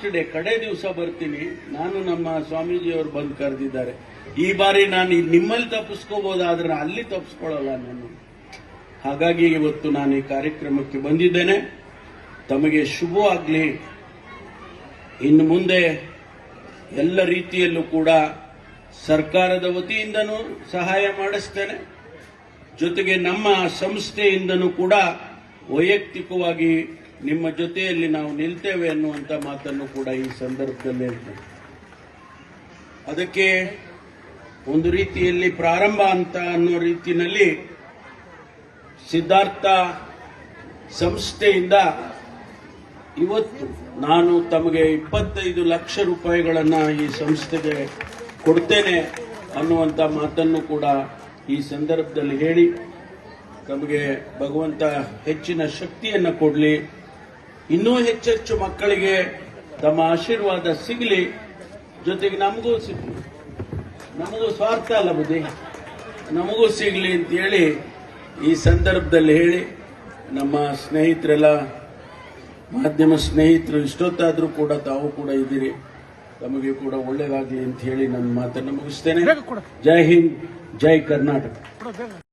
Last day ಕಡೆ ದಿವಸ ಬರ್ತೀನಿ. ನಾನು ನಮ್ಮ ಸ್ವಾಮೀಜಿಯವರು ಬಂದು ಕರೆದಿದ್ದಾರೆ. ಈ ಬಾರಿ ನಾನು ನಿಮ್ಮಲ್ಲಿ ತಪ್ಪಿಸ್ಕೋಬಹುದಾದ್ರೆ ಅಲ್ಲಿ ತಪ್ಪಿಸ್ಕೊಳ್ಳಲ್ಲ ನಾನು. ಹಾಗಾಗಿ ಇವತ್ತು ನಾನು ಈ ಕಾರ್ಯಕ್ರಮಕ್ಕೆ ಬಂದಿದ್ದೇನೆ. ತಮಗೆ ಶುಭವಾಗಲಿ. ಇನ್ನು ಮುಂದೆ ಎಲ್ಲ ರೀತಿಯಲ್ಲೂ ಕೂಡ ಸರ್ಕಾರದ ವತಿಯಿಂದನೂ ಸಹಾಯ ಮಾಡಿಸ್ತೇನೆ. ಜೊತೆಗೆ ನಮ್ಮ ಸಂಸ್ಥೆಯಿಂದನೂ ಕೂಡ ವೈಯಕ್ತಿಕವಾಗಿ ನಿಮ್ಮ ಜೊತೆಯಲ್ಲಿ ನಾವು ನಿಲ್ತೇವೆ ಅನ್ನುವಂಥ ಮಾತನ್ನು ಕೂಡ ಈ ಸಂದರ್ಭದಲ್ಲಿ ಹೇಳ್ತೇವೆ ಅದಕ್ಕೆ ಒಂದು ರೀತಿಯಲ್ಲಿ ಪ್ರಾರಂಭ ಅಂತ ಅನ್ನೋ ರೀತಿಯಲ್ಲಿ ಸಿದ್ಧಾರ್ಥ ಸಂಸ್ಥೆಯಿಂದ ಇವತ್ತು ನಾನು ತಮಗೆ ಇಪ್ಪತ್ತೈದು ಲಕ್ಷ ರೂಪಾಯಿಗಳನ್ನು ಈ ಸಂಸ್ಥೆಗೆ ಕೊಡ್ತೇನೆ ಅನ್ನುವಂಥ ಮಾತನ್ನು ಕೂಡ ಈ ಸಂದರ್ಭದಲ್ಲಿ ಹೇಳಿ, ತಮಗೆ ಭಗವಂತ ಹೆಚ್ಚಿನ ಶಕ್ತಿಯನ್ನು ಕೊಡಲಿ. ಇನ್ನೂ ಹೆಚ್ಚೆಚ್ಚು ಮಕ್ಕಳಿಗೆ ತಮ್ಮ ಆಶೀರ್ವಾದ ಸಿಗಲಿ ಜೊತೆಗೆ ನಮಗೂ ಸಿಗಲಿ. ನಮಗೂ ಸ್ವಾರ್ಥ ಅಲ್ಲ ಬುದ್ಧಿ. ನಮಗೂ ಸಿಗಲಿ ಅಂತೇಳಿ ಈ ಸಂದರ್ಭದಲ್ಲಿ ಹೇಳಿ ನಮ್ಮ ಸ್ನೇಹಿತರೆಲ್ಲ ಮಾಧ್ಯಮ ಸ್ನೇಹಿತರು ಇಷ್ಟೊತ್ತಾದರೂ ಕೂಡ ತಾವು ಕೂಡ ಇದ್ದೀರಿ. ತಮಗೆ ಕೂಡ ಒಳ್ಳೆಯದಾಗಲಿ ಅಂತ ಹೇಳಿ ನನ್ನ ಮಾತನ್ನು ಮುಗಿಸ್ತೇನೆ. ಜೈ ಹಿಂದ್ ಜೈ ಕರ್ನಾಟಕ.